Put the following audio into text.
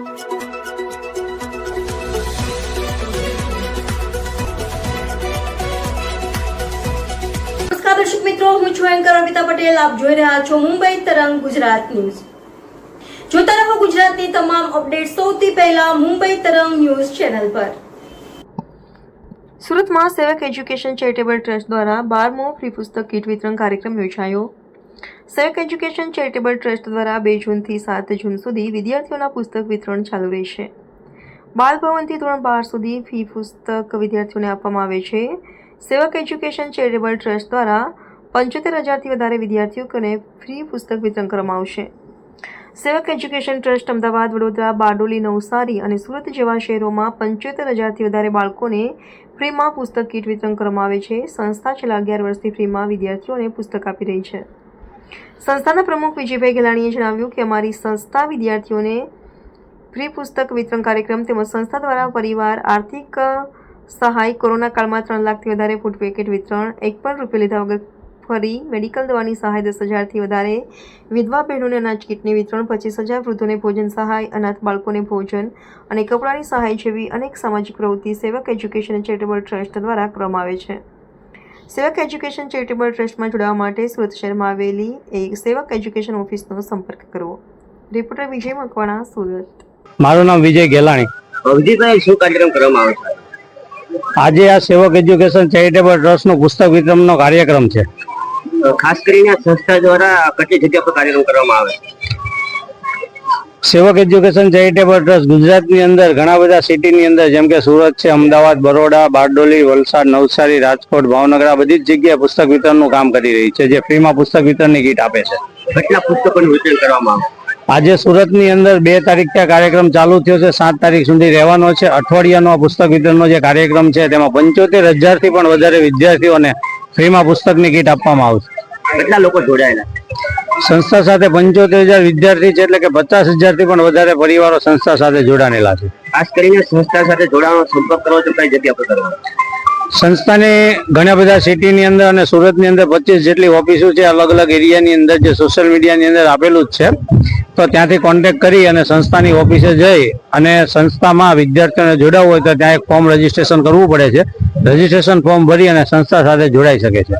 દર્શક મિત્રો, હું છું એન્કર અમિતા પટેલ. આપ જોઈ રહ્યા છો મુંબઈ તરંગ ગુજરાત ન્યૂઝ. જોતા રહો ગુજરાતની તમામ અપડેટ સૌથી પહેલા મુંબઈ તરંગ ન્યૂઝ ચેનલ પર. સુરતમાં સેવક એજ્યુકેશન ચેરિટેબલ ટ્રસ્ટ દ્વારા બારમો ફ્રી પુસ્તક કીટ વિતરણ કાર્યક્રમ યોજાયો. સેવક એજ્યુકેશન ચેરિટેબલ ટ્રસ્ટ દ્વારા બે જૂનથી સાત જૂન સુધી વિદ્યાર્થીઓના પુસ્તક વિતરણ ચાલુ રહેશે. બાલભવનથી ધોરણ બાર સુધી ફી પુસ્તક વિદ્યાર્થીઓને આપવામાં આવે છે. સેવક એજ્યુકેશન ચેરિટેબલ ટ્રસ્ટ દ્વારા પંચોતેર હજારથી વધારે વિદ્યાર્થીઓને ફ્રી પુસ્તક વિતરણ કરવામાં આવશે. સેવક એજ્યુકેશન ટ્રસ્ટ અમદાવાદ, વડોદરા, બારડોલી, નવસારી અને સુરત જેવા શહેરોમાં પંચોતેર હજારથી વધારે બાળકોને ફ્રીમાં પુસ્તક કીટ વિતરણ કરવામાં આવે છે. સંસ્થા છેલ્લા અગિયાર વર્ષથી ફ્રીમાં વિદ્યાર્થીઓને પુસ્તક આપી રહી છે. સંસ્થાના પ્રમુખ વિજયભાઈ ગેલાણીએ જણાવ્યું કે અમારી સંસ્થા વિદ્યાર્થીઓને ફ્રી પુસ્તક વિતરણ કાર્યક્રમ તેમજ સંસ્થા દ્વારા પરિવાર આર્થિક સહાય કોરોના કાળમાં ત્રણ લાખથી વધારે ફૂડ પેકેટ વિતરણ, એક પણ રૂપિયા લીધા વગર ફરી મેડિકલ દવાની સહાય દસ હજારથી વધારે વિધવા બહેનોને અનાજ કીટની વિતરણ, પચીસ હજાર વૃદ્ધોને ભોજન સહાય, અનાથ બાળકોને ભોજન અને કપડાની સહાય જેવી અનેક સામાજિક પ્રવૃત્તિ સેવક, એજ્યુકેશન ચેરિટેબલ ટ્રસ્ટ દ્વારા કરવામાં આવે છે. સેવક એજ્યુકેશન ચેરિટેબલ ટ્રસ્ટમાં જોડાવા માટે સુરત શહેરમાં આવેલી એક સેવક એજ્યુકેશન ઓફિસનો સંપર્ક કરવો રિપોર્ટર વિજય મકવાણા સુરત. મારું નામ વિજય ગેલાણી. અવજીભાઈ શું કાર્યક્રમ કરવામાં આવે છે? આજે આ સેવક એજ્યુકેશન ચેરિટેબલ ટ્રસ્ટનો પુસ્તક વિતરણનો કાર્યક્રમ છે. ખાસ કરીને આ સંસ્થા દ્વારા કેટલી જગ્યા પર કાર્યક્રમ કરવામાં આવે છે? સેવક એજ્યુકેશન ચેરિટેબલ ટ્રસ્ટ ગુજરાતની અંદર ઘણા બધા સિટીની અંદર જેમ કે સુરત છે અમદાવાદ બરોડા બારડોલી વલસાડ નવસારી રાજકોટ ભાવનગર આ બધી જ જગ્યાએ પુસ્તક વિતરણનું કામ કરી રહી છે જે ફ્રીમાં પુસ્તક વિતરણની કીટ આપે છે. કેટલા પુસ્તકોનું વિતરણ કરવામાં આવે? આજે સુરતની અંદર બે તારીખ ત્યાં કાર્યક્રમ ચાલુ થયો છે સાત તારીખ સુધી રહેવાનો છે. અઠવાડિયાનો પુસ્તક વિતરણનો જે કાર્યક્રમ છે તેમાં પંચોતેર હજારથી પણ વધારે વિદ્યાર્થીઓને ફ્રીમાં પુસ્તકની કીટ આપવામાં આવશે. કેટલા લોકો જોડાયેલા? સંસ્થા સાથે પંચોતેર હજાર વિદ્યાર્થી છે એટલે કે પચાસ હજારથી પણ વધારે પરિવારો સંસ્થા સાથે જોડાયેલા છે. ખાસ કરીને સંસ્થા સાથે જોડાવાનો સંપર્ક કરવો છે કઈ જગ્યા પર કરવાનો? સંસ્થાની ઘણા બધા સિટીની અંદર અને સુરતની અંદર પચીસ જેટલી ઓફિસો છે અલગ અલગ એરિયાની અંદર જે સોશિયલ મીડિયાની અંદર આપેલું જ છે. તો ત્યાંથી કોન્ટેક્ટ કરી અને સંસ્થાની ઓફિસે જઈ અને સંસ્થામાં વિદ્યાર્થીઓને જોડાવવું હોય તો ત્યાં એક ફોર્મ રજીસ્ટ્રેશન કરવું પડે છે. રજીસ્ટ્રેશન ફોર્મ ભરી અને સંસ્થા સાથે જોડાઈ શકે છે.